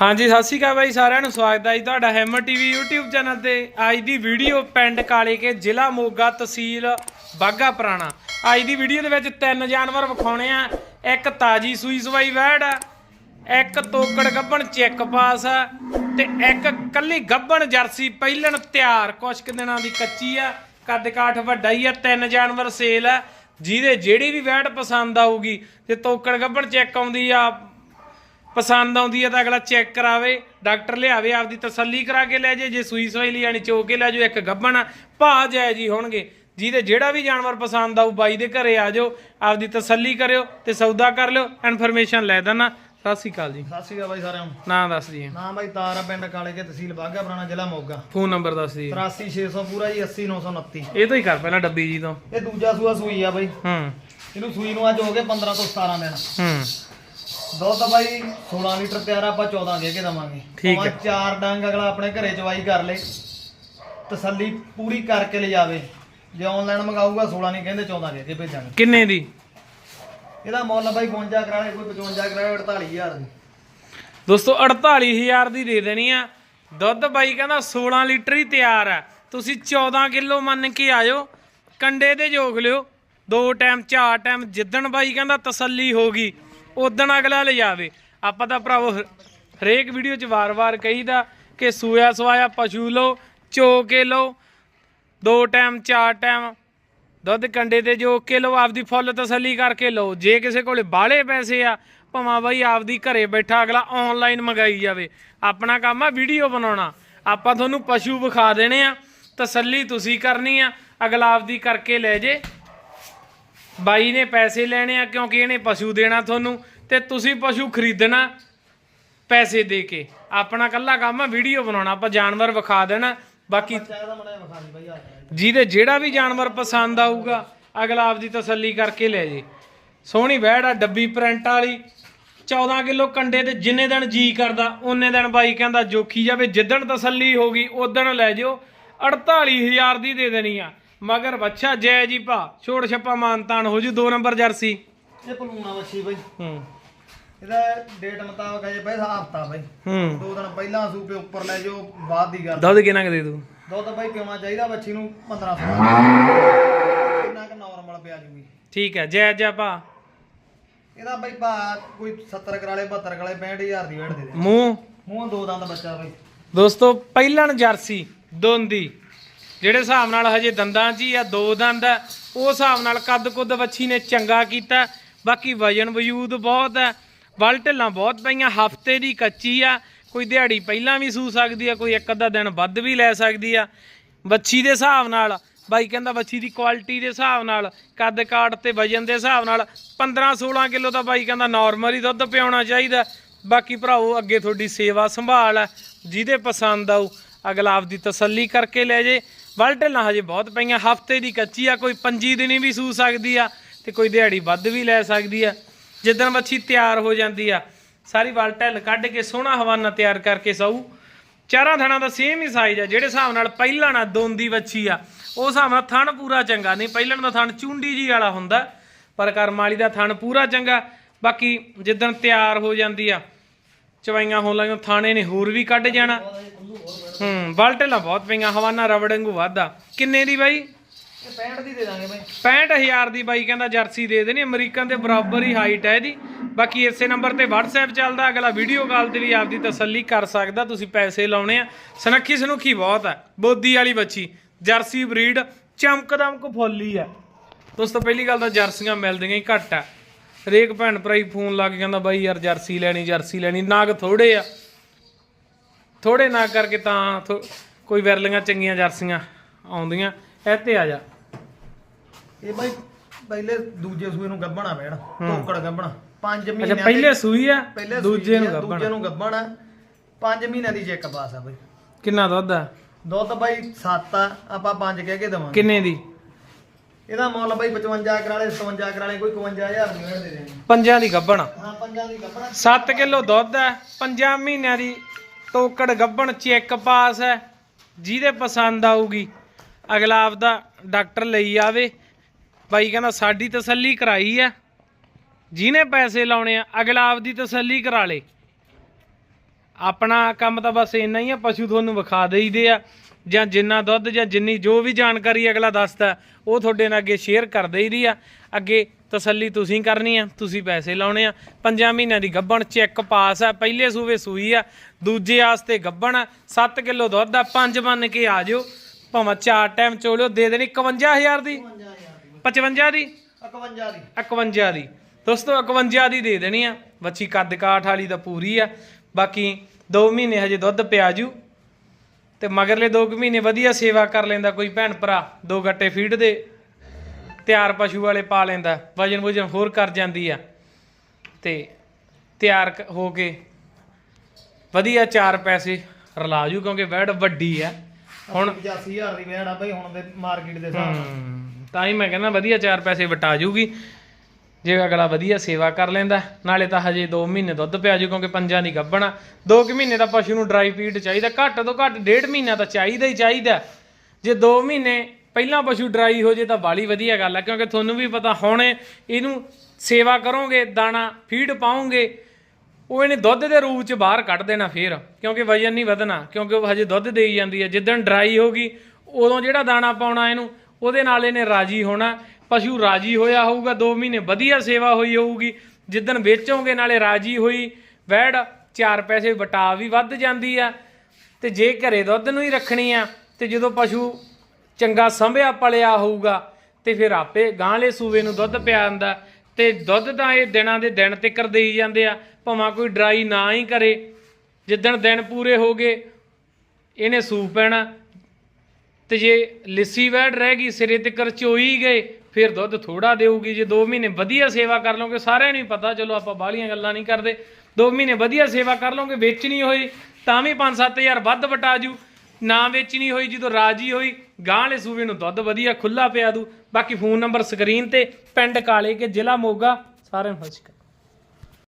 ਹਾਂਜੀ, ਸਤਿ ਸ਼੍ਰੀ ਅਕਾਲ ਬਾਈ, ਸਾਰਿਆਂ ਨੂੰ ਸਵਾਗਤ ਹੈ ਜੀ ਤੁਹਾਡਾ ਹੈਮਰ ਟੀਵੀ YouTube ਚੈਨਲ ਤੇ। ਅੱਜ ਦੀ ਵੀਡੀਓ ਪਿੰਡ ਕਾਲੇ ਕੇ ਜ਼ਿਲ੍ਹਾ ਮੋਗਾ ਤਹਿਸੀਲ ਬਾਗਾ ਪੁਰਾਣਾ। ਅੱਜ ਦੀ ਵੀਡੀਓ ਦੇ ਵਿੱਚ ਤਿੰਨ ਜਾਨਵਰ ਵਿਖਾਉਣੇ ਆ। ਇੱਕ ਤਾਜੀ ਸੂਈ ਸਵਾਈ ਵੈੜ ਆ ਇੱਕ ਤੋਕੜ ਗੱਬਣ ਚੈੱਕ ਪਾਸ ਆ ਤੇ ਇੱਕ ਕੱਲੀ ਗੱਬਣ ਜਰਸੀ ਪਹਿਲਣ ਤਿਆਰ। ਕੁਛ ਕੁ ਦਿਨਾਂ ਦੀ ਕੱਚੀ ਆ ਕੱਦ ਕਾਠ ਵੱਡਾ ਹੀ ਆ, ਤਿੰਨ ਜਾਨਵਰ ਸੇਲ ਆ। ਜਿਹਦੇ ਜਿਹੜੀ ਵੀ ਵੈੜ ਪਸੰਦ ਆਊਗੀ, ਤੇ ਤੋਕੜ ਗੱਬਣ ਚੈੱਕ ਆਉਂਦੀ ਆ ਪਸੰਦ ਆਉਂਦੀ ਹੈ ਤਾਂ ਅਗਲਾ ਚੈੱਕ ਕਰਾਵੇ ਡਾਕਟਰ ਲਿਆਵੇ ਆਪਦੀ ਤਸੱਲੀ ਕਰਾ ਕੇ ਲੈ ਜੇ ਜੇ ਸੂਈ ਸਵਾਈ ਲਈ ਆਣੀ ਚੋ ਕੇ ਲੈ ਜਾਓ ਇੱਕ ਗੱਬਣ ਭਾ ਜਾਇ ਜੀ ਹੋਣਗੇ। ਜਿਹਦੇ ਜਿਹੜਾ ਵੀ ਜਾਨਵਰ ਪਸੰਦ ਆਊ ਬਾਈ ਦੇ ਘਰੇ ਆ ਜਾਓ ਆਪਦੀ ਤਸੱਲੀ ਕਰਿਓ ਤੇ ਸੌਦਾ ਕਰ ਲਿਓ ਇਨਫੋਰਮੇਸ਼ਨ ਲੈ ਦੇਣਾ ਸਤਿ ਸ਼੍ਰੀ ਅਕਾਲ ਜੀ। ਸਤਿ ਸ਼੍ਰੀ ਅਕਾਲ ਬਾਈ ਸਾਰਿਆਂ ਨੂੰ। ਨਾਂ ਦੱਸ ਦਈਏ। ਨਾਮ ਬਾਈ ਤਾਰਾ ਪਿੰਡ ਕਾਲੇ ਕੇ ਤਹਿਸੀਲ ਬਾਗਾ ਪੁਰਾਣਾ ਜ਼ਿਲ੍ਹਾ ਮੋਗਾ। ਫੋਨ ਨੰਬਰ ਦੱਸ ਦਈਏ। 83600 ਪੂਰਾ ਜੀ 80929 ਇਹ ਤੋਂ ਹੀ ਕਰ ਪਹਿਲਾਂ ਡੱਬੀ ਜੀ ਤੋਂ। ਇਹ ਦੂਜਾ ਸੂਆ ਸੂਈ ਆ ਬਾਈ। ਹੂੰ। ਇਹਨੂੰ ਸੂਈ ਨੂੰ ਅੱਜ ਹੋ ਗਏ 15 ਤੋਂ 17 ਦਿਨ। ਹੂੰ। ਦੁੱਧ ਬਾਈ 16 ਲੀਟਰ ਤਿਆਰ ਆ, ਆਪਾਂ 14 ਦੇ ਕੇ ਦਵਾਂਗੇ। ਠੀਕ ਹੈ। ਚਾਰ ਡੰਗ ਅਗਲਾ ਆਪਣੇ ਘਰੇ ਚਵਾਈ ਕਰ ਲੇ। ਤਸੱਲੀ ਪੂਰੀ ਕਰਕੇ ਲਿਜਾਵੇ ਜੇ ਆਨਲਾਈਨ ਮੰਗਾਊਗਾ 16 ਨਹੀਂ ਕਹਿੰਦੇ 14 ਦੇ ਕੇ ਭੇਜਾਂਗੇ। ਕਿੰਨੇ ਦੀ? ਇਹਦਾ ਮੁੱਲ ਬਾਈ 52 ਕਰਾਲੇ ਕੋਈ 55 ਕਰਾਲੇ 48000 ਦੀ। ਦੋਸਤੋ 48000 ਦੀ ਦੇ ਦੇਣੀ ਆ। ਦੁੱਧ ਬਾਈ ਕਹਿੰਦਾ 16 ਲੀਟਰ ਹੀ ਤਿਆਰ ਆ। ਤੁਸੀਂ 14 ਕਿਲੋ ਮੰਨ ਕੇ ਆਇਓ। ਕੰਡੇ ਤੇ ਜੋਗ ਲਿਓ। ਦੋ ਟਾਈਮ ਚਾਰ ਟਾਈਮ ਜਿੱਦਣ ਬਾਈ ਕਹਿੰਦਾ ਤਸੱਲੀ ਹੋਗੀ ਉਦਣ ਅਗਲਾ ਲਿਜਾਵੇ। ਆਪਾਂ ਤਾਂ ਭਰਾਵੋ ਹਰ- ਹਰੇਕ ਵੀਡੀਓ 'ਚ ਵਾਰ-ਵਾਰ ਕਹੀਦਾ ਕਿ ਸੂਆ ਸਵਾਇਆ ਪਸ਼ੂ ਲਓ ਚੋ ਕੇ ਲਓ। ਦੋ ਟਾਈਮ, ਚਾਰ ਟਾਈਮ, ਦੁੱਧ ਕੰਡੇ ਤੇ ਜੋ ਕੇ ਲਓ, ਆਪਦੀ ਫੁੱਲ ਤਸੱਲੀ ਕਰਕੇ ਲਓ। ਜੇ ਕਿਸੇ ਕੋਲੇ ਬਾਹਲੇ ਪੈਸੇ ਆ, ਭਾਵਾਂ ਬਾਈ ਆਪਦੀ ਘਰੇ ਬੈਠਾ ਅਗਲਾ ਆਨਲਾਈਨ ਮੰਗਾਈ ਜਾਵੇ। ਆਪਣਾ ਕੰਮ ਆ ਵੀਡੀਓ ਬਣਾਉਣਾ। ਆਪਾਂ ਤੁਹਾਨੂੰ ਪਸ਼ੂ ਵਿਖਾ ਦੇਣੇ ਆ, ਤਸੱਲੀ ਤੁਸੀਂ ਕਰਨੀ ਆ, ਅਗਲਾ ਆਪਦੀ ਕਰਕੇ ਲੈ ਜੇ। ਬਾਈ ਨੇ ਪੈਸੇ ਲੈਣੇ ਆ ਕਿਉਂਕਿ ਇਹਨੇ ਪਸ਼ੂ ਦੇਣਾ ਤੁਹਾਨੂੰ ਤੇ ਤੁਸੀਂ ਪਸ਼ੂ ਖਰੀਦਣਾ ਪੈਸੇ ਦੇ ਕੇ। ਆਪਣਾ ਕੱਲਾ ਕੰਮ ਆ ਵੀਡੀਓ ਬਣਾਉਣਾ ਆਪਾਂ ਜਾਨਵਰ ਵਿਖਾ ਦੇਣਾ ਬਾਕੀ ਜਿਹਦੇ ਜਿਹੜਾ ਵੀ ਜਾਨਵਰ ਪਸੰਦ ਆਊਗਾ ਅਗਲਾ ਆਪਦੀ ਤਸੱਲੀ ਕਰਕੇ ਲੈ ਜੇ। ਸੋਹਣੀ ਵਹਿੜ ਆ ਡੱਬੀ ਪ੍ਰਿੰਟ ਵਾਲੀ। 14 ਕਿਲੋ ਕੰਡੇ ਤੇ ਜਿੰਨੇ ਦਿਨ ਜੀ ਕਰਦਾ ਉਹਨੇ ਦਿਨ ਬਾਈ ਕਹਿੰਦਾ ਜੋਖੀ ਜਾਵੇ ਜਿੱਦਣ ਤਸੱਲੀ ਹੋਗੀ ਉਦਣ ਲੈ ਜਿਓ। 48000 ਦੀ ਦੇ ਦੇਣੀ ਆ। ਮਗਰ ਬੱਚਾ ਜੈ ਜੀ ਭਾ ਛੋੜ ਛੱਪਾ ਮਾਨਤਾਨ ਹੋ ਜੂ ਦੋ ਨੰਬਰ ਜਰਸੀ। ਇਹ ਪਲੂਣਾ ਵੱਛੀ ਬਾਈ। ਹੂੰ। ਇਹਦਾ ਡੇਟ ਮੁਤਾਬਕ ਅਜੇ ਪੈਸਾ ਹਫਤਾ ਬਾਈ। ਹੂੰ। ਦੋ ਦਿਨ ਪਹਿਲਾਂ ਸੂਪੇ ਉੱਪਰ ਲੈ ਜਾਓ ਬਾਅਦ ਦੀ ਗੱਲ। ਦੁੱਧ ਕਿੰਨਾ ਕੁ ਦੇ ਦੂ ਦੁੱਧ ਬਾਈ ਪਿਉਣਾ ਚਾਹੀਦਾ ਬੱਚੀ ਨੂੰ? 15 ਕਿੰਨਾ ਕੁ ਨਾਰਮਲ ਪਿਆ ਜੂਗੀ। ਠੀਕ ਹੈ ਜੈ ਜੈ ਭਾ। ਇਹਦਾ ਬਾਈ ਭਾ ਕੋਈ 70 ਕਰਾਲੇ 72 ਕਰਾਲੇ 65000 ਦੀ ਵੇੜ ਦੇ ਦੇ ਮੂੰਹ। ਮੂੰਹ ਦੋ ਦੰਦ ਬੱਚਾ ਬਾਈ। ਦੋਸਤੋ ਪਹਿਲਣ ਜਰਸੀ ਦੋਂਦੀ। ਜਿਹੜੇ ਹਿਸਾਬ ਨਾਲ ਹਜੇ ਦੰਦਾਂ 'ਚ ਹੀ ਆ, ਦੋ ਦੰਦ ਆ, ਉਹ ਹਿਸਾਬ ਨਾਲ ਕੱਦ ਕੁੱਦ ਵੱਛੀ ਨੇ ਚੰਗਾ ਕੀਤਾ। ਬਾਕੀ ਵਜਨ ਵਜੂਦ ਬਹੁਤ ਹੈ ਵਲ ਢਿੱਲਾਂ ਬਹੁਤ ਪਈਆਂ, ਹਫ਼ਤੇ ਦੀ ਕੱਚੀ ਆ, ਕੋਈ ਦਿਹਾੜੀ ਪਹਿਲਾਂ ਵੀ ਸੂ ਸਕਦੀ ਆ, ਕੋਈ ਇੱਕ ਅੱਧਾ ਦਿਨ ਵੱਧ ਵੀ ਲੈ ਸਕਦੀ ਆ। ਵੱਛੀ ਦੇ ਹਿਸਾਬ ਨਾਲ, ਬਾਈ ਕਹਿੰਦਾ ਵੱਛੀ ਦੀ ਕੁਆਲਿਟੀ ਦੇ ਹਿਸਾਬ ਨਾਲ, ਕੱਦ ਕਾਟ ਤੇ ਵਜਨ ਦੇ ਹਿਸਾਬ ਨਾਲ 15 16 ਕਿਲੋ ਤਾਂ ਬਾਈ ਕਹਿੰਦਾ ਨਾਰਮਲ ਹੀ ਦੁੱਧ ਪਿਆਉਣਾ ਚਾਹੀਦਾ। ਬਾਕੀ ਭਰਾਓ, ਅੱਗੇ ਤੁਹਾਡੀ ਸੇਵਾ ਸੰਭਾਲ ਹੈ ਜਿਹਦੇ ਪਸੰਦ ਆਊ, ਅਗਲਾ ਆਪਦੀ ਤਸੱਲੀ ਕਰਕੇ ਲੈ ਜੇ। ਵਲ ਢਿੱਲਾਂ ਹਜੇ ਬਹੁਤ ਪਈਆਂ, ਹਫ਼ਤੇ ਦੀ ਕੱਚੀ ਆ, ਕੋਈ 25 ਦਿਨੀ ਵੀ ਸੂ ਸਕਦੀ ਆ ਤੇ ਕੋਈ ਦਿਹਾੜੀ ਵੱਧ ਵੀ ਲੈ ਸਕਦੀ ਆ। ਜਿੱਦਣ ਮੱਛੀ ਤਿਆਰ ਹੋ ਜਾਂਦੀ ਆ, ਸਾਰੀ ਵਲ ਢਿੱਲ ਕੱਢ ਕੇ ਸੋਹਣਾ ਹਵਾਨਾ ਤਿਆਰ ਕਰਕੇ ਸਊ ਚਾਰਾਂ ਥਣਾਂ ਦਾ ਸੇਮ ਹੀ ਸਾਈਜ਼ ਆ, ਜਿਹੜੇ ਹਿਸਾਬ ਨਾਲ ਪਹਿਲਾਂ ਨਾ ਦੋਂਦੀ ਵੱਛੀ ਆ, ਉਹ ਹਿਸਾਬ ਨਾਲ ਥਣ ਪੂਰਾ ਚੰਗਾ, ਨਹੀਂ ਪਹਿਲਾਂ ਦਾ ਥਣ ਚੁੰਡੀ ਜੀ ਵਾਲਾ ਹੁੰਦਾ, ਪਰ ਕਰਮ ਵਾਲੀ ਦਾ ਥਣ ਪੂਰਾ ਚੰਗਾ। ਬਾਕੀ ਜਿੱਦਣ ਤਿਆਰ ਹੋ ਜਾਂਦੀ ਆ, ਚਵਾਈਆਂ ਹੋਣ ਲੱਗੀਆਂ, ਥਾਣੇ ਨੇ ਹੋਰ ਵੀ ਕੱਢ ਜਾਣਾ। ਹੂੰ ਬਲਟਲਾਂ ਬਹੁਤ ਪਈਆਂ ਹਵਾਨਾ ਰਬੜ ਵਾਂਗੂ ਵਾਧਾ। ਕਿੰਨੇ ਦੀ ਬਾਈ? ਇਹ 65 ਦੀ ਦੇ ਦਾਂਗੇ ਬਾਈ। 65000 ਦੀ ਬਾਈ ਕਹਿੰਦਾ ਜਰਸੀ ਦੇ ਦੇਣੀ ਅਮਰੀਕਨ ਦੇ ਬਰਾਬਰ ਹੀ ਹਾਈਟ ਹੈ ਇਹਦੀ। ਬਾਕੀ ਇਸੇ ਨੰਬਰ ਤੇ WhatsApp ਚੱਲਦਾ ਅਗਲਾ ਵੀਡੀਓ ਕਾਲ ਤੇ ਵੀ ਆਪਦੀ ਤਸੱਲੀ ਕਰ ਸਕਦਾ ਤੁਸੀਂ ਪੈਸੇ ਲਾਉਣੇ ਆ। ਸਨੱਖੀ ਸਨੁਖੀ ਬਹੁਤ ਹੈ ਬੋਦੀ ਵਾਲੀ ਬੱਚੀ ਜਰਸੀ ਬਰੀਡ ਚਮਕਦਮਕ ਫੁੱਲੀ ਆ ਦੋਸਤੋ ਪਹਿਲੀ ਗੱਲ ਤਾਂ ਜਰਸੀਆਂ ਮਿਲਦੀਆਂ ਹੀ ਘੱਟ ਆ ਹਰੇਕ ਭੈਣ ਭਰਾ ਹੀ ਫੋਨ ਲਾ ਕੇ ਕਹਿੰਦਾ ਬਾਈ ਯਾਰ ਜਰਸੀ ਲੈਣੀ ਜਰਸੀ ਲੈਣੀ ਨਾਗ ਥੋੜੇ ਆ। ਥੋੜੇ ਨਾ ਕਰਕੇ ਤਾਂ ਥੋ- ਕੋਈ ਵਿਰਲੀਆਂ ਚੰਗੀਆਂ ਜਰਸੀਆਂ ਆਉਂਦੀਆਂ। ਇਹ ਤੇ ਆ ਜਾ। ਇਹ ਬਾਈ ਪਹਿਲੇ ਦੂਜੇ ਸੂਏ ਨੂੰ ਗੱਭਣਾ ਪੈਣ ਟੋਕੜ ਗੱਭਣਾ। 5 ਮਹੀਨੇ ਅੱਛਾ ਪਹਿਲੇ ਸੂਈ ਆ ਪਹਿਲੇ ਦੂਜੇ ਨੂੰ ਦੂਜੇ ਗੱਭਣ। ਨੂੰ ਗੱਭਣਾ। 5 ਮਹੀਨਿਆਂ ਦੀ ਚੈੱਕ ਪਾਸ ਆ ਬਾਈ। ਕਿੰਨਾ ਦੁੱਧ ਆ? ਦੁੱਧ ਬਾਈ 7 ਆ ਆਪਾਂ 5 ਕਹਿ ਕੇ ਦਵਾਂਗੇ। ਕਿੰਨੇ ਦੀ? ਇਹਦਾ ਮੁੱਲ ਬਾਈ 55 ਕਰਾਲੇ 57 ਕਰਾਲੇ ਕੋਈ 51000 ਦੀ ਵੇੜ ਦੇ ਦੇਣੀ ਪੰਜਾਂ ਦੀ ਗੱਬਣ ਹਾਂ ਪੰਜਾਂ ਦੀ ਗੱਭਣਾ। 7 ਕਿਲੋ ਦੁੱਧ ਹੈ ਪੰਜਾਂ ਮਹੀਨਿਆਂ ਦੀ ਟੋਕੜ ਗੱਬਣ ਚੈੱਕ ਪਾਸ ਹੈ, ਜਿਹਦੇ ਪਸੰਦ ਆਊਗੀ। ਅਗਲਾ ਆਪਦਾ ਡਾਕਟਰ ਲਈ ਆਵੇ। ਬਾਈ ਕਹਿੰਦਾ, ਸਾਡੀ ਤਸੱਲੀ ਕਰਾਈ ਆ ਜਿਹਨੇ ਪੈਸੇ ਲਾਉਣੇ ਆ, ਅਗਲਾ ਆਪਦੀ ਤਸੱਲੀ ਕਰਾ ਲੇ। ਆਪਣਾ ਕੰਮ ਤਾਂ ਬਸ ਇੰਨਾ ਹੀ ਆ ਪਸ਼ੂ ਤੁਹਾਨੂੰ ਵਿਖਾ ਦੇਈਦੇ ਆ। ਜਾਂ ਜਿੰਨਾ ਦੁੱਧ ਜਾਂ ਜਿੰਨੀ ਜੋ ਵੀ ਜਾਣਕਾਰੀ ਅਗਲਾ ਦੱਸਦਾ ਉਹ ਤੁਹਾਡੇ ਨਾਲ ਅੱਗੇ ਸ਼ੇਅਰ ਕਰ ਦੇਈਦੀ ਆ। ਅੱਗੇ ਤਸੱਲੀ ਤੁਸੀਂ ਕਰਨੀ ਆ ਤੁਸੀਂ ਪੈਸੇ ਲਾਉਣੇ ਆ। ਪੰਜਾਂ ਮਹੀਨਿਆਂ ਦੀ ਗੱਬਣ ਚੈੱਕ ਪਾਸ ਆ ਪਹਿਲੇ ਸੂਵੇ ਸੂਈ ਆ ਦੂਜੇ ਆਸਤੇ ਗੱਬਣ 7 ਕਿਲੋ ਦੁੱਧ ਆ ਪੰਜ ਮੰਨ ਕੇ ਆ ਜਿਓ। ਭਾਵੇਂ ਚਾਰ ਟਾਈਮ ਚੋਲਿਓ ਦੇ ਦੇਣੀ 51000 ਦੀ? 55 ਦੀ? 51 ਦੀ। 51 ਦੀ। ਦੋਸਤੋ 51 ਦੀ ਦੇ ਦੇਣੀ ਆ। ਵੱਛੀ ਕੱਦ ਕਾਠ ਵਾਲੀ ਤਾਂ ਪੂਰੀ ਆ। ਬਾਕੀ 2 ਮਹੀਨੇ ਹਜੇ ਦੁੱਧ ਪਿਆ ਜੂ ਤੇ ਮਗਰਲੇ 2 ਮਹੀਨੇ ਵਧੀਆ ਸੇਵਾ ਕਰ ਲੈਂਦਾ ਕੋਈ ਭੈਣ ਭਰਾ ਦੋ ਗੱਟੇ ਫੀਡ ਦੇ ਤਿਆਰ ਪਸ਼ੂ ਵਾਲੇ ਪਾ ਲੈਂਦਾ ਵਜਨ ਵਜਨ ਹੋਰ ਕਰ ਜਾਂਦੀ ਆ। ਤੇ ਤਿਆਰ ਹੋ ਕੇ ਵਧੀਆ ਚਾਰ ਪੈਸੇ ਰਲਾ ਜੂ ਕਿਉਂਕਿ ਵੈੜ ਵੱਡੀ ਆ। ਹੁਣ 85000 ਦੀ ਵੇੜ ਆ ਬਈ ਹੁਣ ਦੇ ਮਾਰਕੀਟ ਦੇ ਹਿਸਾਬ ਨਾਲ। ਤਾਂ ਹੀ ਮੈਂ ਕਹਿੰਦਾ ਵਧੀਆ ਚਾਰ ਪੈਸੇ ਵਟਾ ਜੂਗੀ। ਜੇ ਅਗਲਾ ਵਧੀਆ ਸੇਵਾ ਕਰ ਲੈਂਦਾ, ਨਾਲੇ ਤਾਂ ਹਜੇ 2 ਮਹੀਨੇ ਦੁੱਧ ਪਿਆ ਜੂ, ਕਿਉਂਕਿ ਪੰਜਾਂ ਦੀ ਗੱਭਣਾ 2 ਕੁ ਮਹੀਨੇ ਦਾ ਪਸ਼ੂ ਨੂੰ ਡਰਾਈ ਫੀਡ ਚਾਹੀਦਾ, ਘੱਟ ਤੋਂ ਘੱਟ ਡੇਢ ਮਹੀਨਾ ਤਾਂ ਚਾਹੀਦਾ ਹੀ ਚਾਹੀਦਾ। ਜੇ 2 ਮਹੀਨੇ ਪਹਿਲਾਂ ਪਸ਼ੂ ਡਰਾਈ ਹੋ ਜੇ ਤਾਂ ਬਾਲੀ ਵਧੀਆ ਗੱਲ ਆ, ਕਿਉਂਕਿ ਤੁਹਾਨੂੰ ਵੀ ਪਤਾ ਹੁਣੇ ਇਹਨੂੰ ਸੇਵਾ ਕਰੋਗੇ, ਦਾਣਾ ਫੀਡ ਪਾਉਂਗੇ ਉਹ ਇਹਨੇ ਦੁੱਧ ਦੇ ਰੂਪ ਚ ਬਾਹਰ ਕੱਢ ਦੇਣਾ ਫੇਰ, ਕਿਉਂਕਿ ਵਜਨ ਨਹੀਂ ਵਧਣਾ, ਕਿਉਂਕਿ ਉਹ ਹਜੇ ਦੁੱਧ ਦੇਈ ਜਾਂਦੀ ਹੈ ਜਿੱਦਣ ਡਰਾਈ ਹੋਗੀ ਉਦੋਂ ਜਿਹੜਾ ਦਾਣਾ ਪਾਉਣਾ ਇਹਨੂੰ, ਉਹਦੇ ਨਾਲ ਇਹਨੇ ਰਾਜੀ ਹੋਣਾ। ਪਸ਼ੂ ਰਾਜੀ ਹੋਇਆ ਹੋਊਗਾ 2 ਮਹੀਨੇ ਵਧੀਆ ਸੇਵਾ ਹੋਈ ਹੋਊਗੀ। ਜਿੱਦਣ ਵੇਚੋਗੇ, ਨਾਲੇ ਰਾਜੀ ਹੋਈ, ਵੈੜ ਚਾਰ ਪੈਸੇ ਵਟਾ ਵੀ ਵੱਧ ਜਾਂਦੀ ਆ। ਤੇ ਜੇ ਘਰੇ ਦੁੱਧ ਨੂੰ ਹੀ ਰੱਖਣੀ ਆ, ਤੇ ਜਦੋਂ ਪਸ਼ੂ ਚੰਗਾ ਸੰਭਿਆ ਪਲਿਆ ਹੋਊਗਾ, ਤੇ ਫਿਰ ਆਪੇ ਗਾਂਲੇ ਸੂਵੇ ਨੂੰ ਦੁੱਧ ਪਿਆ ਜਾਂਦਾ ਤੇ ਦੁੱਧ ਤਾਂ ਇਹ ਦਿਨਾਂ ਦੇ ਦਿਨ ਤਿੱਕਰ ਦੇਈ ਜਾਂਦੇ ਆ, ਭਾਵੇਂ ਕੋਈ ਡਰਾਈ ਨਾ ਹੀ ਕਰੇ। ਜਿੱਦਣ ਦਿਨ ਪੂਰੇ ਹੋ ਗਏ, ਇਹਨੇ ਸੂ ਪੈਣਾ। ਤੇ ਜੇ ਲਿੱਸੀ ਵੈੜ ਰਹਿ ਗਈ, ਸਿਰੇ ਤਿੱਕਰ ਚੋਈ ਗਏ ਫਿਰ ਦੁੱਧ ਥੋੜਾ ਦੇਊਗੀ, ਜੇ 2 ਮਹੀਨੇ ਵਧੀਆ ਸੇਵਾ ਕਰ ਲਓਗੇ, ਸਾਰਿਆਂ ਨੂੰ ਹੀ ਪਤਾ, ਚਲੋ ਆਪਾਂ ਬਾਹਲੀਆਂ ਗੱਲਾਂ ਨਹੀਂ ਕਰਦੇ। 2 ਮਹੀਨੇ ਵਧੀਆ ਸੇਵਾ ਕਰ ਲਓਗੇ ਵੇਚਣੀ ਹੋਈ ਤਾਂ ਵੀ 5-7000 ਵੱਧ ਵਟਾ ਜੂ ਨਾ ਵੇਚਣੀ ਹੋਈ, ਜਦੋਂ ਰਾਜੀ ਹੋਈ ਗਾਂ ਵਾਲੇ ਸੂਬੇ ਨੂੰ ਦੁੱਧ ਵਧੀਆ ਖੁੱਲਾ ਪਿਆ ਦੂ। ਬਾਕੀ ਫੋਨ ਨੰਬਰ ਸਕਰੀਨ ਤੇ, ਪਿੰਡ ਕਾਲੇ ਕੇ ਜ਼ਿਲ੍ਹਾ ਮੋਗਾ, ਸਾਰਿਆਂ ਨੂੰ ਸਤਿ ਸ਼੍ਰੀ ਅਕਾਲ।